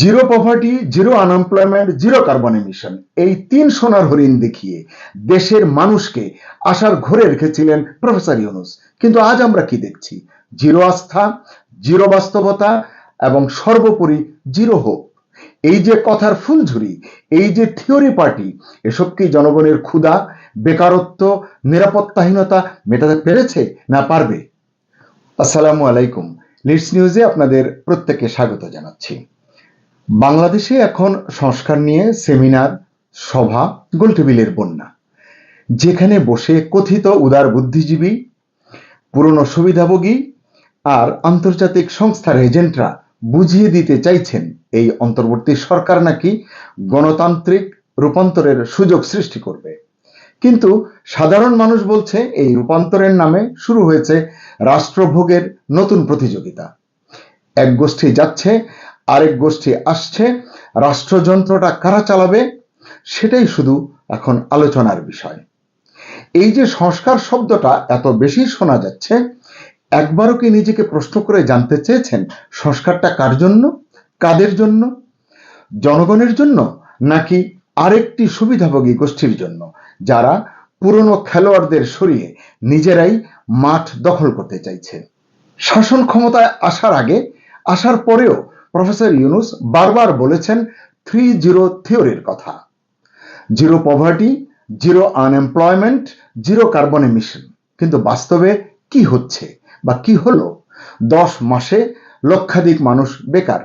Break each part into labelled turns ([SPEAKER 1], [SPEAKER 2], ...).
[SPEAKER 1] Zero poverty zero unemployment zero carbon emission এই তিন সোনার হরিণ দেখিয়ে দেশের মানুষকে আশার ঘরে রেখেছিলেন প্রফেসর ইউনুস। কিন্তু আজ আমরা কি দেখছি? জিরো আস্থা জিরো বাস্তবতা এবং সর্বোপরি জিরো হোপ এই যে কথার ফুলঝুরি, এই যে থিওরি পার্টি, এসব কি জনগণের ক্ষুধা, বেকারত্ব, নিরাপত্তাহীনতা মেটাতে পেরেছে না পারবে? আসসালামু আলাইকুম। লিডস নিউজে আপনাদের প্রত্যেককে স্বাগত জানাচ্ছি। বাংলাদেশে এখন সংস্কার নিয়ে সেমিনার, সভা, গোলটেবিলের বন্যা। যেখানে বসে কথিত উদার বুদ্ধিজীবী, পুরনো সুবিধাভোগী আর আন্তর্জাতিক সংস্থার এজেন্টরা বুঝিয়ে দিতে চাইছেন এই অন্তর্বর্তী সরকার নাকি গণতান্ত্রিক রূপান্তরের সুযোগ সৃষ্টি করবে। কিন্তু সাধারণ মানুষ বলছে এই রূপান্তরের নামে শুরু হয়েছে রাষ্ট্রভোগের নতুন প্রতিযোগিতা। এক গোষ্ঠী যাচ্ছে আরেক গোষ্ঠী আসছে, রাষ্ট্রযন্ত্রটা কারা চালাবে সেটাই শুধু এখন আলোচনার বিষয়। এই যে সংস্কার শব্দটা এত বেশি শোনা যাচ্ছে, একবারও কি নিজেকে প্রশ্ন করে জানতে চেয়েছেন সংস্কারটা কার জন্য, কাদের জন্য, জনগণের জন্য, নাকি আরেকটি সুবিধাভোগী গোষ্ঠীর জন্য, যারা পুরনো খেলোয়াড়দের সরিয়ে নিজেরাই মাঠ দখল করতে চাইছে? শাসন ক্ষমতায় আসার আগে, আসার পরেও প্রফেসর ইউনুস বারবার বলেছেন থ্রি জিরো থিওরির কথা। Zero poverty zero unemployment zero carbon emission কিন্তু বাস্তবে কি হচ্ছে বা কি হলো? দশ মাসে লক্ষাধিক মানুষ বেকার।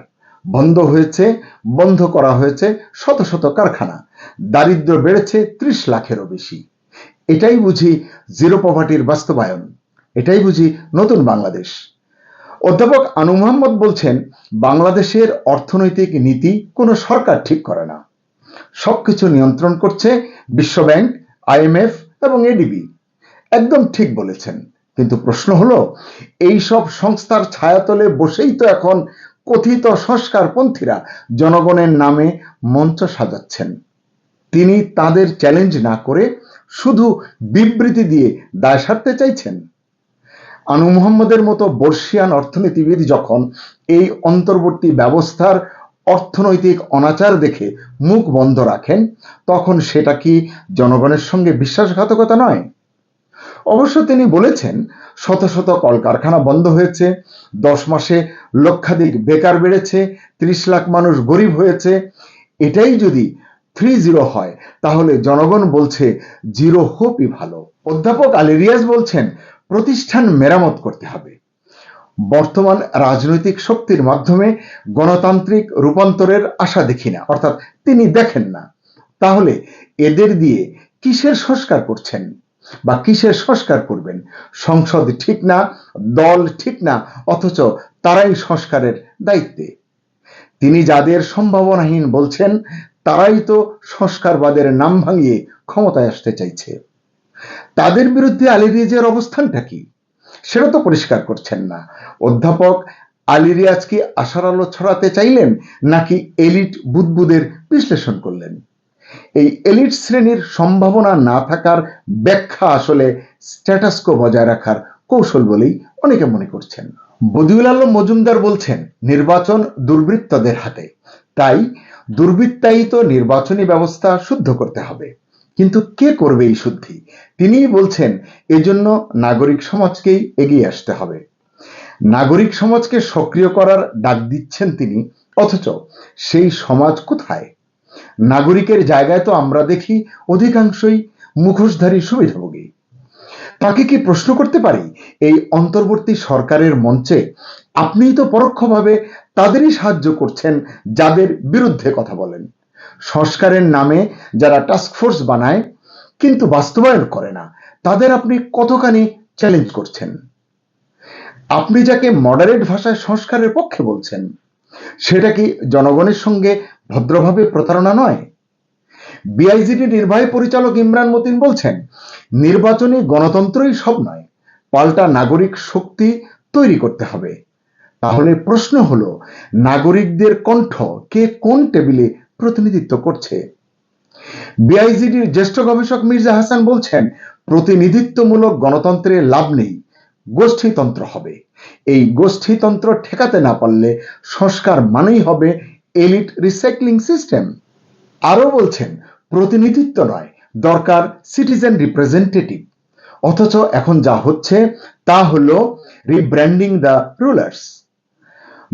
[SPEAKER 1] বন্ধ হয়েছে, বন্ধ করা হয়েছে শত শত কারখানা। দারিদ্র বেড়েছে ত্রিশ লাখেরও বেশি। এটাই বুঝি জিরো পভার্টির বাস্তবায়ন। এটাই বুঝি নতুন বাংলাদেশ। অধ্যাপক আনু মোহাম্মদ বলছেন, বাংলাদেশের অর্থনৈতিক নীতি কোনো সরকার ঠিক করে না। সবকিছু নিয়ন্ত্রণ করছে বিশ্বব্যাংক আইএমএফ এবং এডিবি একদম ঠিক বলেছেন। কিন্তু প্রশ্ন হলো, এই সব সংস্থার ছায়াতলে বসেই তো এখন কথিত সংস্কারপন্থীরা জনগণের নামে মঞ্চ সাজাচ্ছেন। তিনি তাদের চ্যালেঞ্জ না করে শুধু বিবৃতি দিয়ে দায় সারতে চাইছেন। আনু মোহাম্মদের মতো বর্ষিয়ান অর্থনীতিবিদ যখন এই অন্তর্বর্তী ব্যবস্থার অর্থনৈতিক অনাচার দেখে মুখ বন্ধ রাখেন, তখন সেটা কি জনগণের সঙ্গে বিশ্বাসঘাতকতা নয়? অবশ্য তিনি বলেছেন, শত শত কলকারখানা বন্ধ হয়েছে, দশ মাসে লক্ষাধিক বেকার বেড়েছে, ত্রিশ লাখ মানুষ গরিব হয়েছে। এটাই যদি থ্রি জিরো হয়, তাহলে জনগণ বলছে, জিরো হোপই ভালো। অধ্যাপক আলী রিয়াজ বলছেন প্রতিষ্ঠান মেরামত করতে হবে। বর্তমান রাজনৈতিক শক্তির মাধ্যমে গণতান্ত্রিক রূপান্তরের আশা দেখি না, অর্থাৎ তিনি দেখেন না। তাহলে এদের দিয়ে কিসের সংস্কার করছেন বা কিসের সংস্কার করবেন? সংসদ ঠিক না, দল ঠিক না, অথচ তারাই সংস্কারের দায়িত্বে। তিনি যাদের সম্ভাবনাহীন বলছেন, তারাই তো সংস্কারবাদের নাম ভাঙিয়ে ক্ষমতায় আসতে চাইছে। তাদের বিরুদ্ধে আলী রিয়াজের অবস্থানটা কি? সেটা তো পরিষ্কার করছেন না। অধ্যাপক আলী রিয়াজ কি আশার আলো ছড়াতে চাইলেন নাকি এলিট বুদবুদের বিশ্লেষণ করলেন? এই এলিট শ্রেণির সম্ভাবনা না থাকার ব্যাখ্যা আসলে স্ট্যাটাসকো বজায় রাখার কৌশল বলেই অনেকে মনে করছেন। বদিউল আলম মজুমদার বলছেন, নির্বাচন দুর্বৃত্তদের হাতে। তাই দুর্বৃত্তায়িত নির্বাচনী ব্যবস্থা শুদ্ধ করতে হবে। কিন্তু কে করবে এই শুদ্ধি? তিনিই বলছেন, এজন্য নাগরিক সমাজকেই এগিয়ে আসতে হবে। নাগরিক সমাজকে সক্রিয় করার ডাক দিচ্ছেন তিনি, অথচ সেই সমাজ কোথায়? নাগরিকের জায়গায় তো আমরা দেখি অধিকাংশই মুখোশধারী সুবিধাভোগী। তাকে কি প্রশ্ন করতে পারি? এই অন্তর্বর্তী সরকারের মঞ্চে আপনিই তো পরোক্ষভাবে তাদেরই সাহায্য করছেন যাদের বিরুদ্ধে কথা বলেন। সংস্কারের নামে যারা টাস্কফোর্স বানায়, কিন্তু বাস্তবায়ন করে না, তাদের আপনি কতখানি চ্যালেঞ্জ করছেন? আপনি যাকে মডারেট ভাষায় সংস্কারের পক্ষে বলছেন, সেটা কি জনগণের সঙ্গে ভদ্রভাবে প্রতারণা নয়? বিআইজিটি নির্বাহী পরিচালক ইমরান মতিন বলছেন, নির্বাচনী গণতন্ত্রই সব নয়, পাল্টা নাগরিক শক্তি তৈরি করতে হবে। তাহলে প্রশ্ন হলো, নাগরিকদের কণ্ঠ কে কোন টেবিলে প্রতিনিধিত্ব করছে। বিআইজিডির জ্যেষ্ঠ গবেষক মির্জা হাসান বলছেন, প্রতিনিধিত্বমূলক গণতন্ত্রের লাভ নেই, গোষ্ঠীতন্ত্র হবে। এই গোষ্ঠীতন্ত্র ঠেকাতে না পারলে সংস্কার মানেই হবে এলিট রিসাইক্লিং সিস্টেম। আরও বলছেন, প্রতিনিধিত্ব নয়, দরকার সিটিজেন রিপ্রেজেন্টেটিভ। অথচ এখন যা হচ্ছে তা হলো রিব্র্যান্ডিং দ্য রুলার্স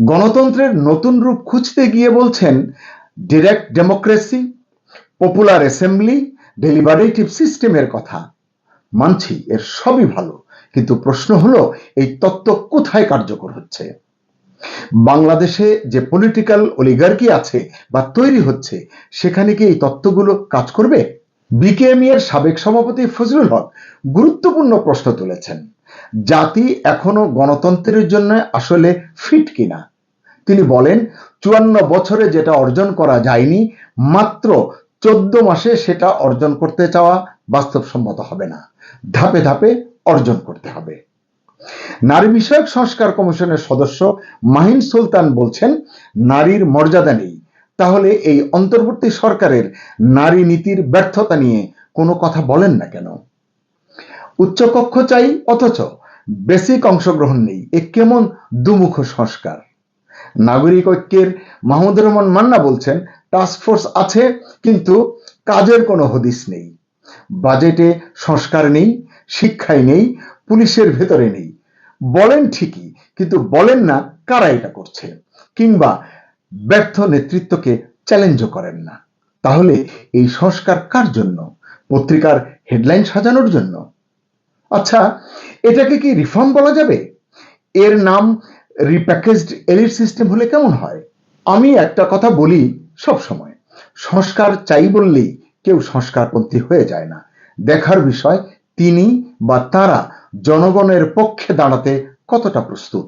[SPEAKER 1] গণতন্ত্রের নতুন রূপ খুঁজতে গিয়ে বলছেন direct democracy popular assembly deliberative সিস্টেমের কথা। মানছি, এর সবই ভালো। কিন্তু প্রশ্ন হলো, এই তত্ত্ব কোথায় কার্যকর হচ্ছে? বাংলাদেশে যে পলিটিক্যাল অলিগার্কি আছে বা তৈরি হচ্ছে, সেখানে কি এই তত্ত্বগুলো কাজ করবে? বিকেএমই এর সাবেক সভাপতি ফজলুল হক গুরুত্বপূর্ণ প্রশ্ন তুলেছেন। জাতি এখনও গণতন্ত্রের জন্য আসলে ফিট কিনা? তিনি বলেন, চুয়ান্ন বছরে যেটা অর্জন করা যায়নি, মাত্র চোদ্দ মাসে সেটা অর্জন করতে চাওয়া বাস্তবসম্মত হবে না। ধাপে ধাপে অর্জন করতে হবে। নারী বিষয়ক সংস্কার কমিশনের সদস্য মাহিন সুলতান বলছেন, নারীর মর্যাদা নেই। তাহলে এই অন্তর্বর্তী সরকারের নারী নীতির ব্যর্থতা নিয়ে কোনো কথা বলেন না কেন? উচ্চকক্ষ চাই, অথচ বেসিক অংশগ্রহণ নেই। এ কেমন দুমুখ সংস্কার? নাগরিক ঐক্যের মাহমুদুর রহমান মান্না বলছেন টাস্কফোর্স আছে, কিন্তু কাজের কোনো হদিস নেই। বাজেটে সংস্কার নেই শিক্ষায় নেই, পুলিশের ভেতরে নেই। বলেন ঠিকই, কিন্তু বলেন না কারা এটা করছে, কিংবা ব্যর্থ নেতৃত্বকে চ্যালেঞ্জও করেন না। তাহলে এই সংস্কার কার জন্য? পত্রিকার হেডলাইন সাজানোর জন্য? আচ্ছা এটাকে কি রিফর্ম বলা যাবে? এর নাম রিপ্যাকেজড এলিট সিস্টেম হলে কেমন হয়? আমি একটা কথা বলি সব সময়। সংস্কার চাই বললেই কেউ সংস্কারপন্থী হয়ে যায় না। দেখার বিষয়, তিনি বা তারা জনগণের পক্ষে দাঁড়াতে কতটা প্রস্তুত?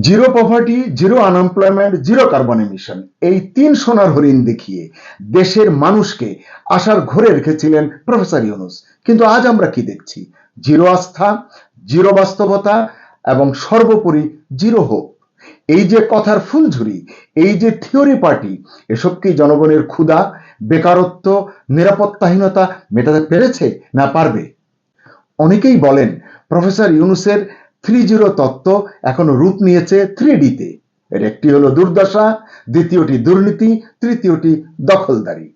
[SPEAKER 1] Zero poverty zero unemployment zero carbon emission এই তিন সোনার হরিণ দেখিয়ে দেশের মানুষকে আশার ঘরে রেখেছিলেন প্রফেসর ইউনুস। কিন্তু আজ আমরা কি দেখছি? জিরো আস্থা জিরো বাস্তবতা এবং সর্বোপরি জিরো হোপ এই যে কথার ফুলঝুরি, এই যে থিওরি পার্টি, এসব কি জনগণের ক্ষুধা, বেকারত্ব, নিরাপত্তাহীনতা মেটাতে পেরেছে না পারবে? অনেকেই বলেন, প্রফেসর ইউনুসের থ্রি জিরো তত্ত্ব এখন রূপ নিয়েছে থ্রি ডিতে এর একটি হলো দুর্দশা, দ্বিতীয়টি দুর্নীতি, তৃতীয়টি দখলদারি।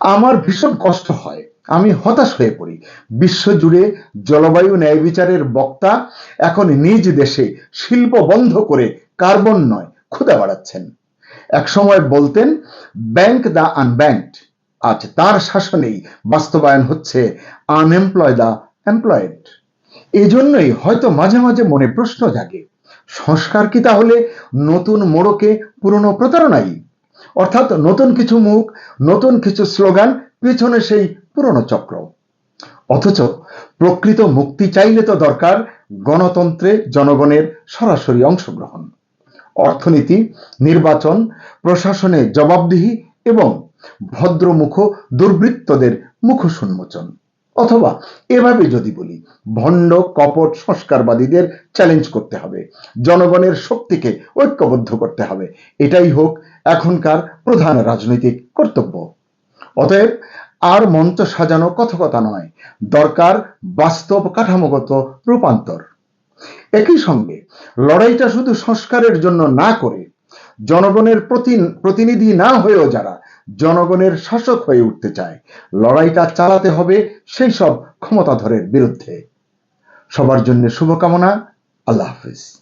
[SPEAKER 1] আমার ভীষণ কষ্ট হয় আমি হতাশ হয়ে পড়ি। বিশ্বজুড়ে জলবায়ু ন্যায় বিচারের বক্তা এখন নিজ দেশে শিল্প বন্ধ করে কার্বন নয় ক্ষুদা বাড়াচ্ছেন। এক সময় বলতেন, ব্যাংক দ্য আনব্যাংকড। আজ তার শাসনেই বাস্তবায়ন হচ্ছে আনএমপ্লয় দ্য এমপ্লয়েড। এজন্যই হয়তো মাঝে মাঝে মনে প্রশ্ন জাগে, সংস্কার কি তাহলে নতুন মোড়কে পুরনো প্রতারণাই? অর্থাৎ নতুন কিছু মুখ, নতুন কিছু স্লোগান, পেছনে সেই পুরনো চক্র। অথচ প্রকৃত মুক্তি চাইলে তো দরকার গণতন্ত্রে জনগণের সরাসরি অংশগ্রহণ। অর্থনীতি, নির্বাচন, প্রশাসনে জবাবদিহি এবং ভদ্রমুখ দুর্বৃত্তদের মুখোশ উন্মোচন অথবা এভাবে যদি বলি, ভণ্ড, কপট সংস্কারবাদীদের চ্যালেঞ্জ করতে হবে, জনগণের শক্তিকে ঐক্যবদ্ধ করতে হবে। এটাই হোক এখনকার প্রধান রাজনৈতিক কর্তব্য। অতএব আর মঞ্চ সাজানো কথকতা নয়, দরকার বাস্তব কাঠামোগত রূপান্তর। একই সঙ্গে লড়াইটা শুধু সংস্কারের জন্য না করে, জনগণের প্রতি- প্রতিনিধি না হয়েও যারা জনগণের শাসক হয়ে উঠতে চায়, লড়াইটা চালাতে হবে সেই সব ক্ষমতাধরের বিরুদ্ধে। সবার জন্য শুভকামনা, আল্লাহ হাফিজ।